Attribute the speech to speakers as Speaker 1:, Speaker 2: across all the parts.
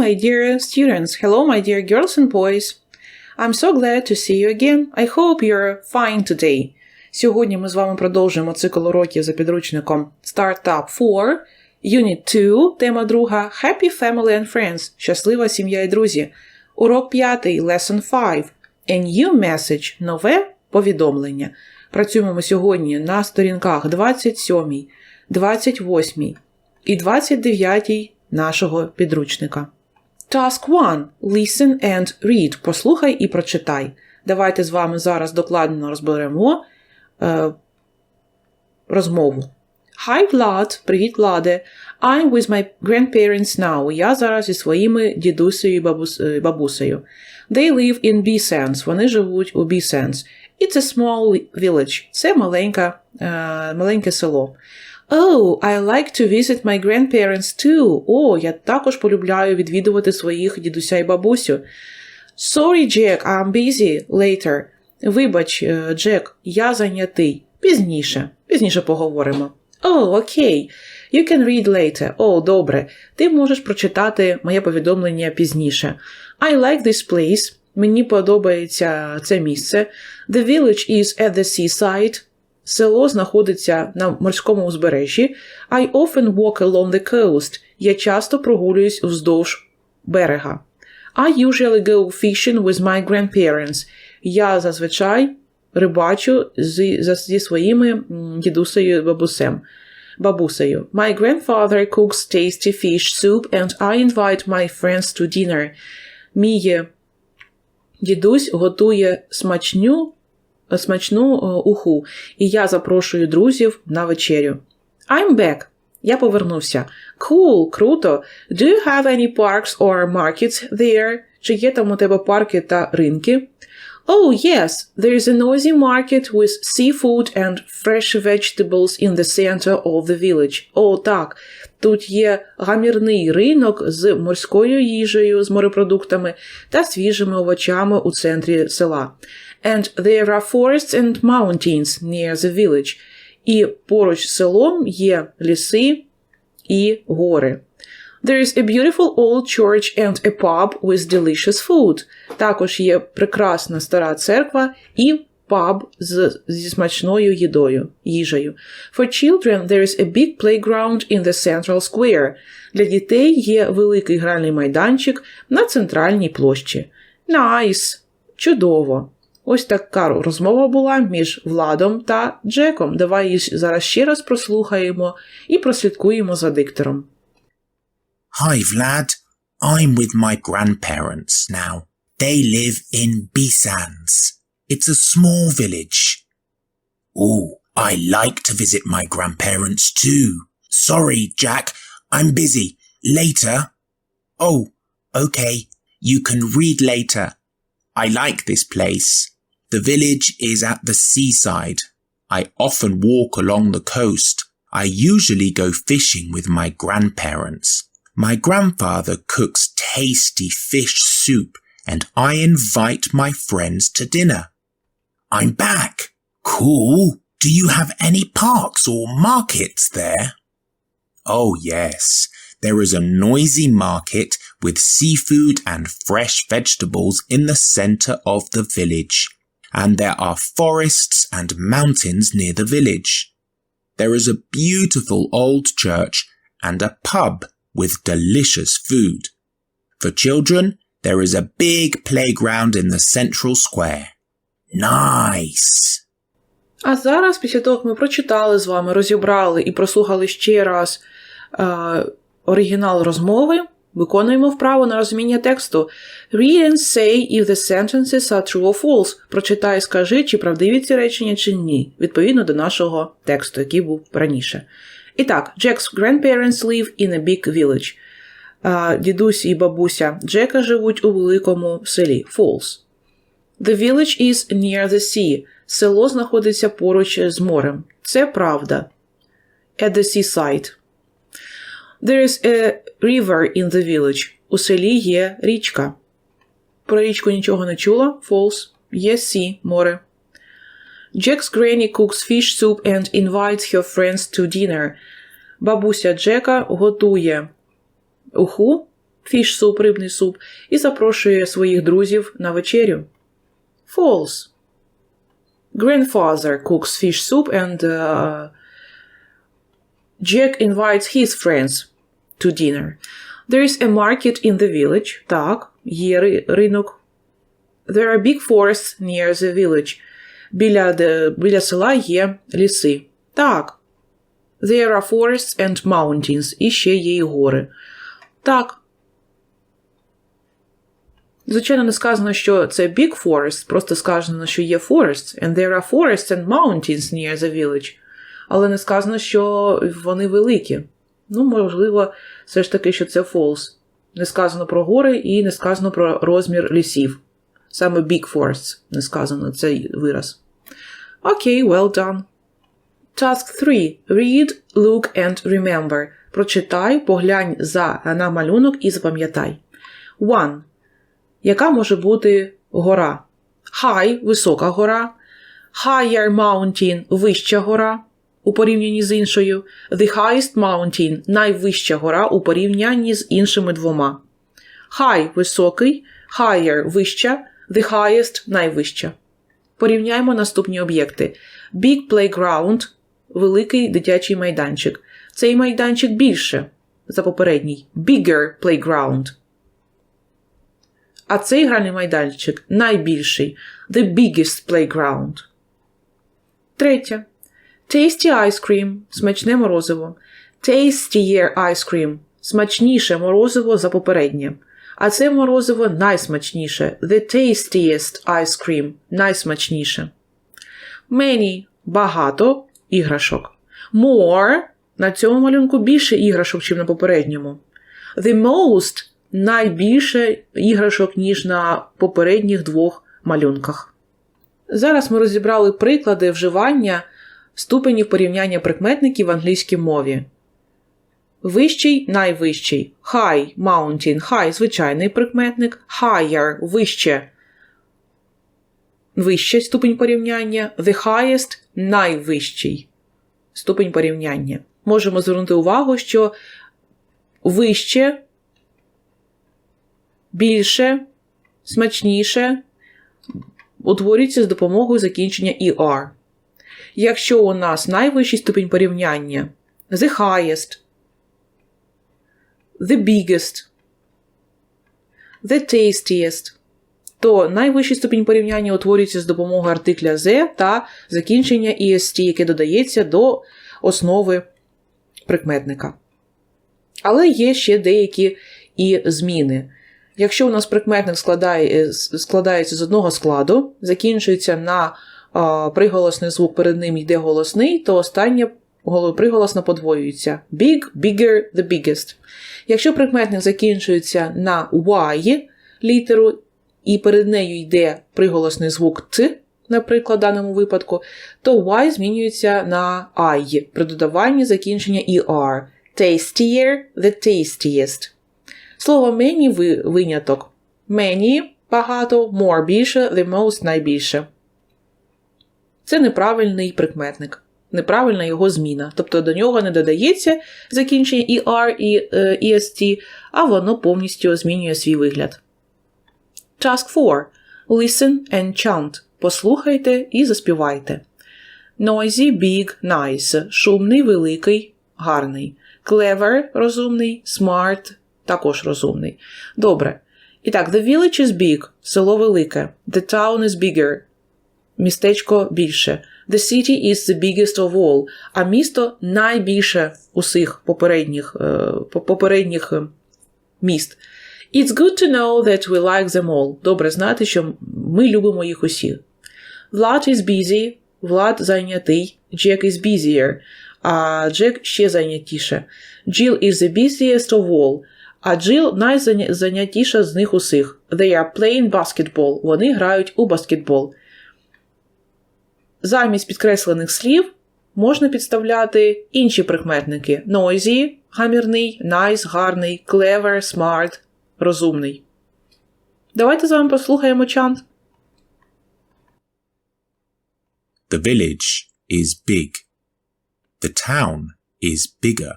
Speaker 1: my dear students. Hello, my dear girls and boys. I'm so glad to see you again. I hope you're fine today. Сьогодні ми з вами продовжуємо цикл уроків за підручником Startup 4, Unit 2, тема друга Happy Family and Friends. Щаслива сім'я і друзі. Урок 5, Lesson 5. A new message. Нове повідомлення. Працюємо ми сьогодні на сторінках 27, 28 і 29 нашого підручника. Task 1. Listen and read. Послухай і прочитай. Давайте з вами зараз докладно розберемо е, розмову. Hi, Vlad. Привіт, Владе. I'm with my grandparents now. Я зараз зі своїми дідусею і бабус, е, бабусею. They live in B-Sense. Вони живуть у B-Sense. It's a small village. Це маленька, е, маленьке село. Oh, I like to visit my grandparents too. О, я також полюбляю відвідувати своїх дідуся і бабусю. Sorry, Jack, I'm busy later. Вибач, е, Джек, я зайнятий. Пізніше. Пізніше поговоримо. Oh, окей. You can read later. О, добре. Ти можеш прочитати моє повідомлення пізніше. I like this place. Мені подобається це місце. The village is at the seaside. Село знаходиться на морському узбережжі. I often walk along the coast. Я часто прогулююсь уздовж берега. I usually go fishing with my grandparents. Я зазвичай рибачу зі, зі своїми дідусею і бабусем. Бабусею. My grandfather cooks tasty fish soup and I invite my friends to dinner. Мій дідусь готує смачню смачну уху, і я запрошую друзів на вечерю. I'm back. Я повернувся. Cool, круто. Do you have any parks or markets there? Чи є там у тебе парки та ринки? Oh, yes, there is a noisy market with seafood and fresh vegetables in the center of the village. О, так. Тут є гамірний ринок з морською їжею, з морепродуктами та свіжими овочами у центрі села. And there are forests and mountains near the village. І поруч з селом є ліси і гори. There is a beautiful old church and a pub with delicious food. Також є прекрасна стара церква і паб з, зі смачною їдою, їжею. For children, there is a big playground in the central square. Для дітей є великий гральний майданчик на центральній площі. Nice! Чудово! Ось така розмова була між Владом та Джеком. Давай її зараз ще раз прослухаємо і прослідкуємо за диктором.
Speaker 2: Hi, Vlad. I'm with my grandparents now. They live in Bisans. It's a small village. Oh, I like to visit my grandparents too. Sorry, Jack. I'm busy. Later. Oh, okay. You can read later. I like this place. The village is at the seaside. I often walk along the coast. I usually go fishing with my grandparents. My grandfather cooks tasty fish soup and I invite my friends to dinner. I'm back. Cool. Do you have any parks or markets there? Oh yes. There is a noisy market with seafood and fresh vegetables in the center of the village. And there are forests and mountains near the village. There is a beautiful old church and a pub with delicious food. For children, there is a big playground in the central square. Nice!
Speaker 1: А зараз, після того, як ми прочитали з вами, розібрали і прослухали ще раз е, оригінал розмови, виконуємо вправо на розуміння тексту. Read and say if the sentences are true or false. Прочитай і скажи, чи правдиві ці речення, чи ні, відповідно до нашого тексту, який був раніше. І так, Jack's grandparents live in a big village. Дідусь і бабуся Джека живуть у великому селі. False. The village is near the sea. Село знаходиться поруч з морем. Це правда. At the seaside. There is a river in the village. У селі є річка. Про річку нічого не чула. False. Є sea, море. Jack's granny cooks fish soup and invites her friends to dinner. Бабуся Джека готує уху fish soup, рибний суп, і запрошує своїх друзів на вечерю. False. Grandfather cooks fish soup and uh, Jack invites his friends to dinner. There is a market in the village. Так, є ри- ринок. There are big forests near the village. Біля, біля села є ліси. Так. There are forests and mountains. І ще є і гори. Так. Звичайно, не сказано, що це big forest, просто сказано, що є forests, and there are forests and mountains near the village. Але не сказано, що вони великі. Ну, можливо, все ж таки, що це false. Не сказано про гори і не сказано про розмір лісів. Саме big forests не сказано цей вираз. Окей, well done. Task 3. Read, look and remember. Прочитай, поглянь за на малюнок і запам'ятай. 1. Яка може бути гора? High – висока гора. Higher mountain – вища гора у порівнянні з іншою. The highest mountain – найвища гора у порівнянні з іншими двома. High – високий, higher – вища, the highest – найвища. Порівняємо наступні об'єкти. Big playground – великий дитячий майданчик. Цей майданчик більше за попередній. Bigger playground. А цей гральний майданчик найбільший. The biggest playground. Третє. Tasty ice cream – смачне морозиво. Tastier ice cream – смачніше морозиво за попереднє. А це морозиво найсмачніше. The tastiest ice cream – найсмачніше. Many – багато іграшок. More – на цьому малюнку більше іграшок, чим на попередньому. The most – найбільше іграшок, ніж на попередніх двох малюнках. Зараз ми розібрали приклади вживання ступенів порівняння прикметників в англійській мові. Вищий найвищий. High mountain. High звичайний прикметник. Higher вище. Вищий ступень порівняння. The highest найвищий ступень порівняння. Можемо звернути увагу, що вище, більше, смачніше утворюється з допомогою закінчення ER. Якщо у нас найвищий ступінь порівняння the highest, the biggest, the tastiest, то найвищий ступінь порівняння утворюється з допомогою артикля the та закінчення est, яке додається до основи прикметника. Але є ще деякі і зміни. Якщо у нас прикметник складає, складається з одного складу, закінчується на приголосний звук перед ним йде голосний, то останнє приголосно подвоюється. Big, bigger, the biggest. Якщо прикметник закінчується на Y літеру, і перед нею йде приголосний звук Т, наприклад, в даному випадку, то Y змінюється на I при додаванні закінчення ER. Tastier, the tastiest. Слово many виняток. Many багато, more більше, the most найбільше. Це неправильний прикметник, неправильна його зміна. Тобто до нього не додається закінчення ER і е, EST, а воно повністю змінює свій вигляд. Task 4. Listen and chant. Послухайте і заспівайте. Noisy, big, nice. Шумний, великий, гарний. Clever – розумний, smart – також розумний. Добре. І так, the village is big, село велике. The town is bigger, містечко більше. The city is the biggest of all, а місто найбільше усіх попередніх, попередніх міст. It's good to know that we like them all. Добре знати, що ми любимо їх усі. Vlad is busy, Влад зайнятий, Jack is busier, а Джек ще зайнятіше. Jill is the busiest of all, а Jill найзайнятіша з них усіх. They are playing basketball. Вони грають у баскетбол. Замість підкреслених слів можна підставляти інші прикметники: noisy – гамірний, nice – гарний, clever, smart – розумний. Давайте з вами послухаємо чант.
Speaker 2: The village is big. The town is bigger.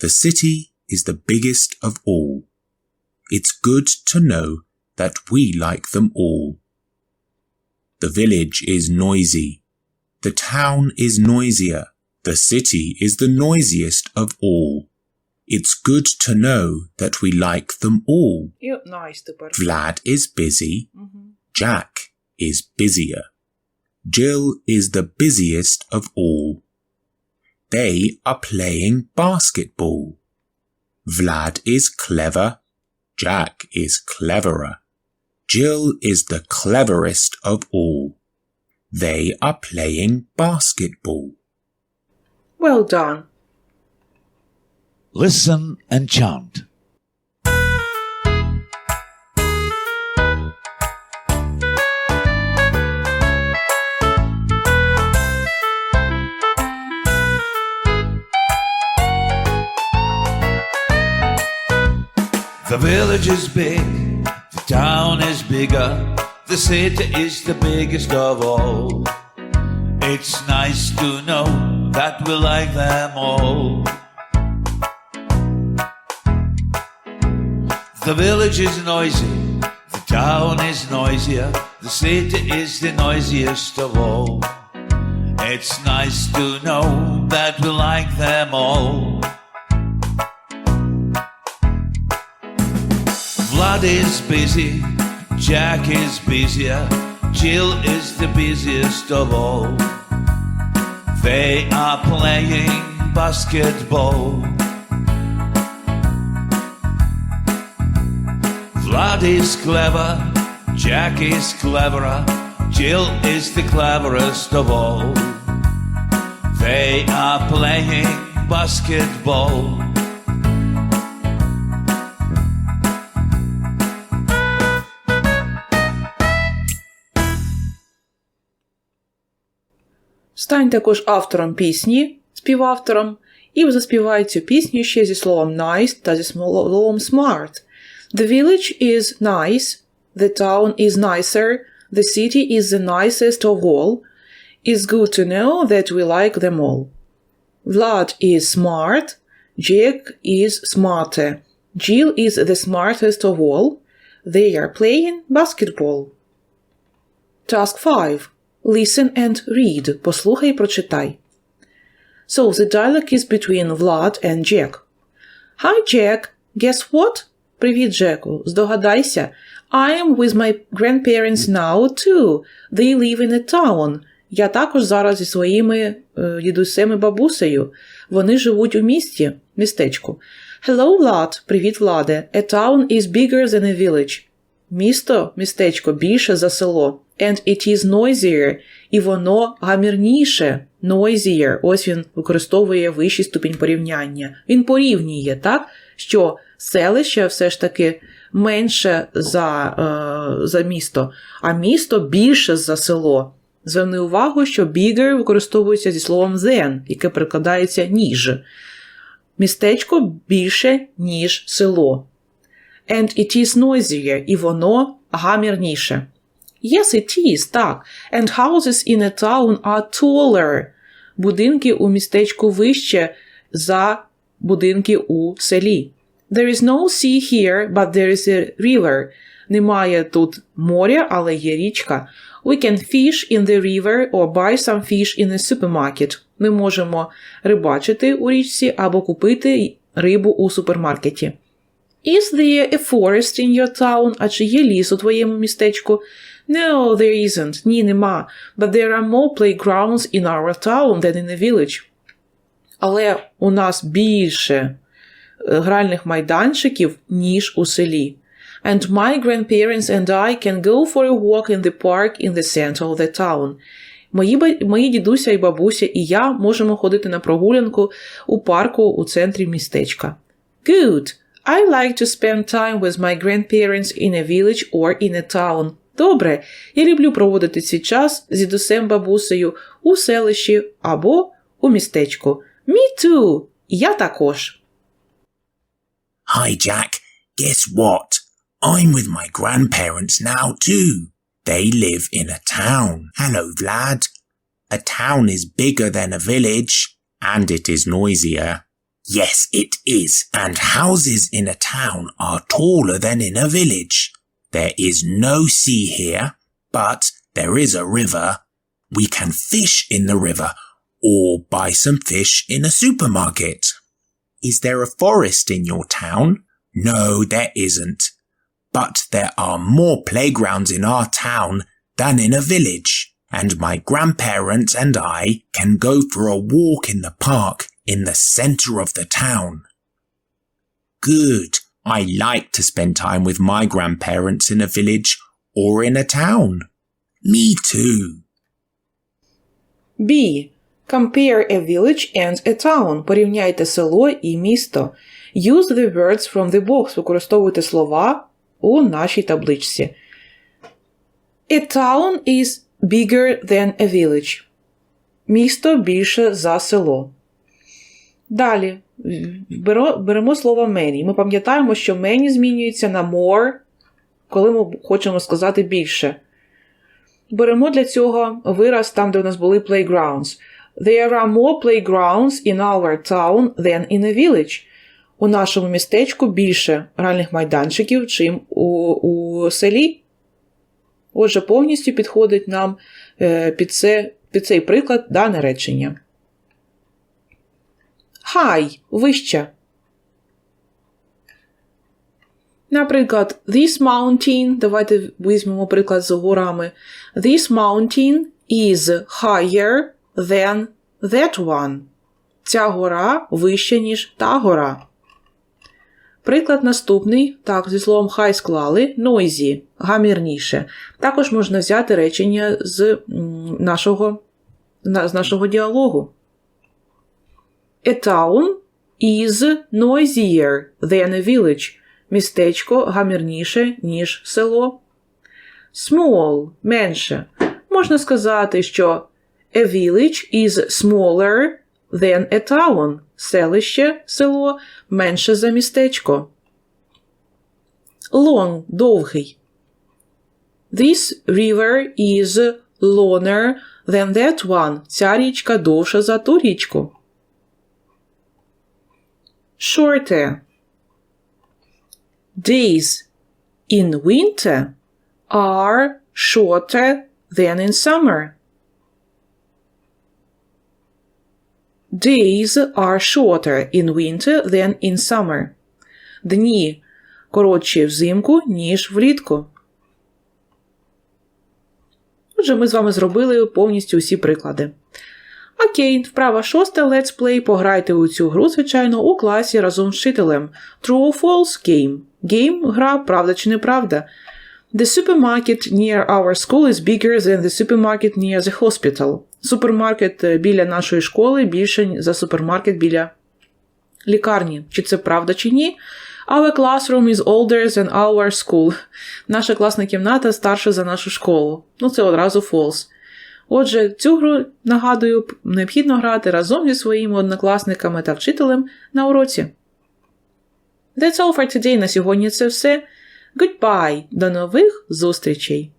Speaker 2: The city is the biggest of all. It's good to know that we like them all. The village is noisy. The town is noisier. The city is the noisiest of all. It's good to know that we like them all. Vlad is busy.
Speaker 1: Mm-hmm.
Speaker 2: Jack is busier. Jill is the busiest of all. They are playing basketball. Vlad is clever. Jack is cleverer. Jill is the cleverest of all. They are playing basketball.
Speaker 1: Well done.
Speaker 3: Listen and chant. The village is big, the town is bigger, the city is the biggest of all. It's nice to know that we like them all. The village is noisy, the town is noisier, the city is the noisiest of all. It's nice to know that we like them all. Vlad is busy, Jack is busier, Jill is the busiest of all. They are playing basketball. Vlad is clever, Jack is cleverer, Jill is the cleverest of all. They are playing basketball.
Speaker 1: Стань також автором пісні, співавтором, і заспівай цю пісню ще зі словом nice та зі словом smart. The village is nice, the town is nicer, the city is the nicest of all. It's good to know that we like them all. Vlad is smart, Jack is smarter, Jill is the smartest of all. They are playing basketball. Task 5. Listen and read. Послухай і прочитай. So the dialogue is between Vlad and Jack. Hi, Jack. Guess what? Привіт, Джеку. Здогадайся. I am with my grandparents now, too. They live in a town. Я також зараз зі своїми е, дідусем і бабусею. Вони живуть у місті, містечку. Hello, Vlad. Привіт, Владе. A town is bigger than a village. Місто, містечко більше за село. And it is noisier. І воно гамірніше. Noisier. Ось він використовує вищий ступінь порівняння. Він порівнює, так, що селище все ж таки менше за, е, за місто, а місто більше за село. Зверни увагу, що bigger використовується зі словом than, яке перекладається ніж. Містечко більше, ніж село. And it is noisier, і воно гамірніше. Yes, it is, так. And houses in a town are taller. Будинки у містечку вище за будинки у селі. There is no sea here, but there is a river. Немає тут моря, але є річка. We can fish in the river or buy some fish in a supermarket. Ми можемо рибачити у річці або купити рибу у супермаркеті. Is there a forest in your town? А чи є ліс у твоєму містечку? No, there isn't. Ні, нема. But there are more playgrounds in our town than in a village. Але у нас більше е, гральних майданчиків, ніж у селі. And my grandparents and I can go for a walk in the park in the center of the town. Мої, мої дідуся і бабуся і я можемо ходити на прогулянку у парку у центрі містечка. Good. I like to spend time with my grandparents in a village or in a town. Добре, я люблю проводити цей час з дідусем бабусею у селищі або у містечку. Me too. Я також.
Speaker 2: Hi, Jack. Guess what? I'm with my grandparents now, too. They live in a town. Hello, Vlad. A town is bigger than a village, and it is noisier. Yes, it is. And houses in a town are taller than in a village. There is no sea here, but there is a river. We can fish in the river or buy some fish in a supermarket. Is there a forest in your town? No, there isn't. But there are more playgrounds in our town than in a village, and my grandparents and I can go for a walk in the park in the center of the town. Good. I like to spend time with my grandparents in a village or in a town. Me too.
Speaker 1: B. Compare a village and a town. Порівняйте село і місто. Use the words from the box. Використовуйте слова у нашій табличці. A town is bigger than a village. Місто більше за село. Далі беремо слово many. Ми пам'ятаємо, що many змінюється на more, коли ми хочемо сказати більше. Беремо для цього вираз там, де у нас були playgrounds. There are more playgrounds in our town than in a village. У нашому містечку більше гральних майданчиків, чим у, у селі. Отже, повністю підходить нам е, під, це, під цей приклад дане речення. High – вище. Наприклад, this mountain, давайте візьмемо приклад з горами. This mountain is higher than that one. Ця гора вища, ніж та гора. Приклад наступний. Так, зі словом high склали. Noisy – гамірніше. Також можна взяти речення з нашого, з нашого діалогу. A town is noisier than a village. Містечко гамірніше, ніж село. Small – менше. Можна сказати, що a village is smaller than a town. Селище, село менше за містечко. Long – довгий. This river is longer than that one. Ця річка довша за ту річку. Shorter. Days in winter are shorter than in summer. Days are shorter in winter than in summer. Дні коротші взимку, ніж влітку. Отже, ми з вами зробили повністю усі приклади. Окей, вправа шоста Let's Play. Пограйте у цю гру, звичайно, у класі разом з вчителем. True or false game. Game – гра, правда чи неправда. The supermarket near our school is bigger than the supermarket near the hospital. Супермаркет е, біля нашої школи більше за супермаркет біля лікарні. Чи це правда чи ні? Our classroom is older than our school. Наша класна кімната старша за нашу школу. Ну, це одразу false. Отже, цю гру, нагадую, необхідно грати разом зі своїми однокласниками та вчителем на уроці. That's all for today. На сьогодні це все. Goodbye. До нових зустрічей!